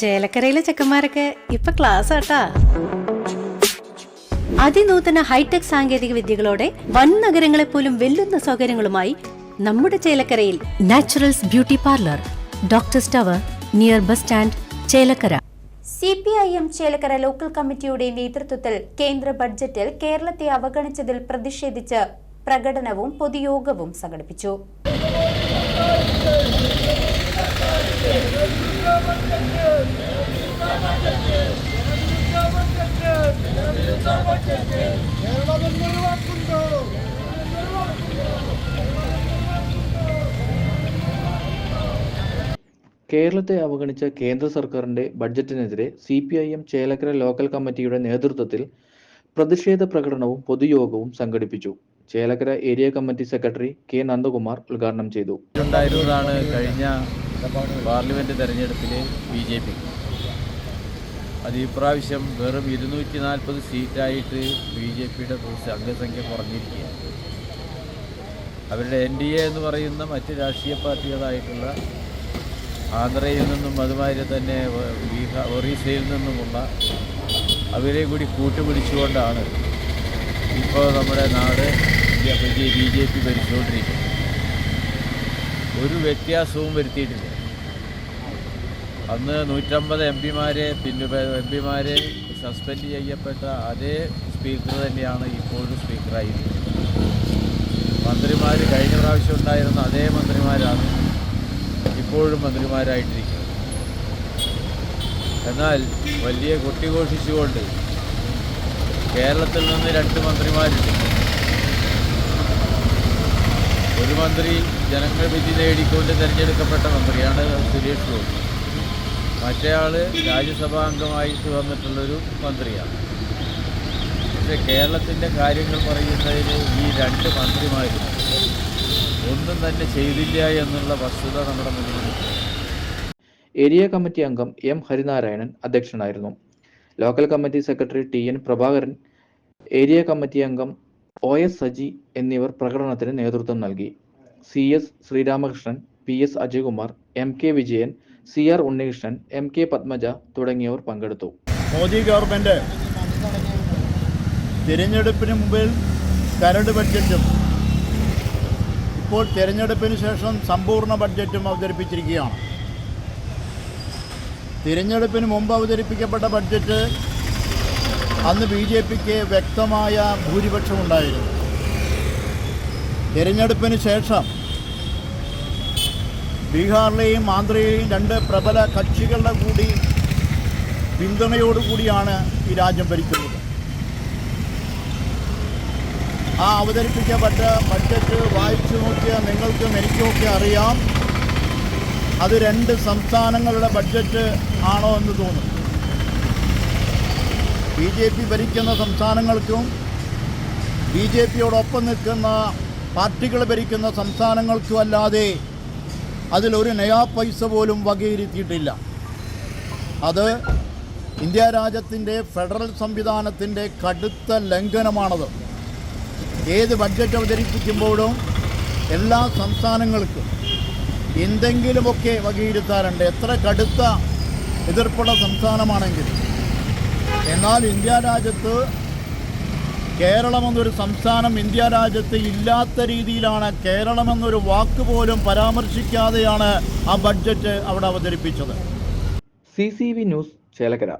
ചേലക്കരയിലെ ചെക്കന്മാരൊക്കെ ഇപ്പൊ ക്ലാസ് ആട്ടാ. അതിനൂതന ഹൈടെക് സാങ്കേതിക വിദ്യകളോടെ വൻ നഗരങ്ങളെ പോലും വെല്ലുന്ന സൗകര്യങ്ങളുമായി നമ്മുടെ ചേലക്കരയിൽ naturals beauty parlour doctor tower near bus stand Chelakkara. C P I M Chelakkara local കമ്മിറ്റിയുടെ നേതൃത്വത്തിൽ കേന്ദ്ര ബഡ്ജറ്റിൽ കേരളത്തെ അവഗണിച്ചതിൽ പ്രതിഷേധിച്ച് പ്രകടനവും പൊതുയോഗവും സംഘടിപ്പിച്ചു. കേരളത്തെ അവഗണിച്ച കേന്ദ്ര സർക്കാരിന്റെ ബഡ്ജറ്റിനെതിരെ C P I M Chelakkara local കമ്മിറ്റിയുടെ നേതൃത്വത്തിൽ പ്രതിഷേധ പ്രകടനവും പൊതുയോഗവും സംഘടിപ്പിച്ചു. Chelakkara area committee secretary K Nandakumar ഉദ്ഘാടനം ചെയ്തു. ഉണ്ടായിരുന്നതാണ് കഴിഞ്ഞ പാർലമെന്റ് തെരഞ്ഞെടുപ്പിലെ ബി ജെ പി. അത് ഈ പ്രാവശ്യം വെറും ഇരുന്നൂറ്റി നാൽപ്പത് സീറ്റായിട്ട് ബി ജെ പിയുടെ അംഗസംഖ്യ കുറഞ്ഞിരിക്കുകയാണ്. അവരുടെ എൻ ഡി എ എന്ന് പറയുന്ന മറ്റ് രാഷ്ട്രീയ പാർട്ടികളായിട്ടുള്ള ആന്ധ്രയിൽ നിന്നും അതുമാതിരി തന്നെ ഒറീസയിൽ നിന്നുമുള്ള അവരെ കൂടി കൂട്ടുപിടിച്ചുകൊണ്ടാണ് ഇപ്പോൾ നമ്മുടെ നാട് ബി ജെ പി ഭരിച്ചുകൊണ്ടിരിക്കുന്നത്. ഒരു വ്യത്യാസവും വരുത്തിയിട്ടില്ല. അന്ന് നൂറ്റമ്പത് എം പിമാരെ പിന്നെ എം പിമാരെ സസ്പെൻഡ് ചെയ്യപ്പെട്ട അതേ സ്പീക്കർ തന്നെയാണ് ഇപ്പോഴും സ്പീക്കറായിരിക്കുന്നത് മന്ത്രിമാർ കഴിഞ്ഞ പ്രാവശ്യം ഉണ്ടായിരുന്ന അതേ മന്ത്രിമാരാണ് ഇപ്പോഴും മന്ത്രിമാരായിട്ടിരിക്കുന്നത് എന്നാൽ വലിയ കൊട്ടിഘോഷിച്ചുകൊണ്ട് കേരളത്തിൽ നിന്ന് രണ്ട് മന്ത്രിമാരുണ്ട്. ഒരു മന്ത്രി ജനങ്ങൾ വിധി നേടിക്കൊണ്ട് തിരഞ്ഞെടുക്കപ്പെട്ട മന്ത്രിയാണ് സുരേഷ് ഗോപി. മറ്റേയാൾ രാജ്യസഭാ അംഗമായിട്ട് വന്നിട്ടുള്ളൊരു മന്ത്രിയാണ്. പക്ഷേ കേരളത്തിന്റെ കാര്യങ്ങൾ പറയുന്നതിൽ ഈ രണ്ട് മന്ത്രിമാരും ഒന്നും തന്നെ ചെയ്തില്ല എന്നുള്ള വസ്തുത നമ്മുടെ മുന്നിൽ ഏരിയ കമ്മിറ്റി അംഗം എം ഹരിനാരായണൻ അധ്യക്ഷനായിരുന്നു. Local committee secretary T N Prabhakaran area committee അംഗം ഒ എസ് സജി എന്നിവർ പ്രകടനത്തിന് നേതൃത്വം നൽകി. C S Sreeramakrishnan P S Ajayakumar M K Vijayan C R Unnikrishnan M K Padmaja തുടങ്ങിയവർ പങ്കെടുത്തു. മോദി ഗവൺമെന്റ് തിരഞ്ഞെടുപ്പിന് മുമ്പിൽ കരട് ബഡ്ജറ്റും ഇപ്പോൾ തിരഞ്ഞെടുപ്പിന് ശേഷം സമ്പൂർണ ബഡ്ജറ്റും അവതരിപ്പിച്ചിരിക്കുകയാണ്. തിരഞ്ഞെടുപ്പിന് മുമ്പ് അവതരിപ്പിക്കപ്പെട്ട ബഡ്ജറ്റ് അന്ന് ബി ജെ പിക്ക് വ്യക്തമായ ഭൂരിപക്ഷമുണ്ടായിരുന്നു. തിരഞ്ഞെടുപ്പിന് ശേഷം ബീഹാറിലെയും ആന്ധ്രയിലെയും രണ്ട് പ്രബല കക്ഷികളുടെ കൂടി പിന്തുണയോടുകൂടിയാണ് ഈ രാജ്യം ഭരിക്കുന്നത്. ആ അവതരിപ്പിക്കപ്പെട്ട ബഡ്ജറ്റ് വായിച്ചു നോക്കിയ നിങ്ങൾക്കും എനിക്കുമൊക്കെ അറിയാം. അത് രണ്ട് സംസ്ഥാനങ്ങളുടെ ബഡ്ജറ്റ് ആണോ എന്ന് തോന്നും ബി ജെ പി ഭരിക്കുന്ന സംസ്ഥാനങ്ങൾക്കും ബി ജെ പിയോടൊപ്പം നിൽക്കുന്ന പാർട്ടികൾ ഭരിക്കുന്ന സംസ്ഥാനങ്ങൾക്കും അല്ലാതെ അതിലൊരു നയാ പൈസ പോലും വകയിരുത്തിയിട്ടില്ല. അത് ഇന്ത്യ രാജ്യത്തിന്റെ ഫെഡറൽ സംവിധാനത്തിന്റെ കടുത്ത ലംഘനമാണത്. ഏത് ബഡ്ജറ്റ് അവതരിപ്പിക്കുമ്പോഴും എല്ലാ സംസ്ഥാനങ്ങൾക്കും എന്തെങ്കിലുമൊക്കെ വകയിരുത്താറുണ്ട്. എത്ര കടുത്ത എതിർപ്പുള്ള സംസ്ഥാനമാണെങ്കിലും. എന്നാൽ ഇന്ത്യ രാജ്യത്ത് കേരളമെന്നൊരു സംസ്ഥാനം ഇന്ത്യ രാജ്യത്ത് ഇല്ലാത്ത രീതിയിലാണ് കേരളമെന്നൊരു വാക്ക് പോലും പരാമർശിക്കാതെയാണ് ആ ബഡ്ജറ്റ് അവിടെ അവതരിപ്പിച്ചത്. C news Chelakkara.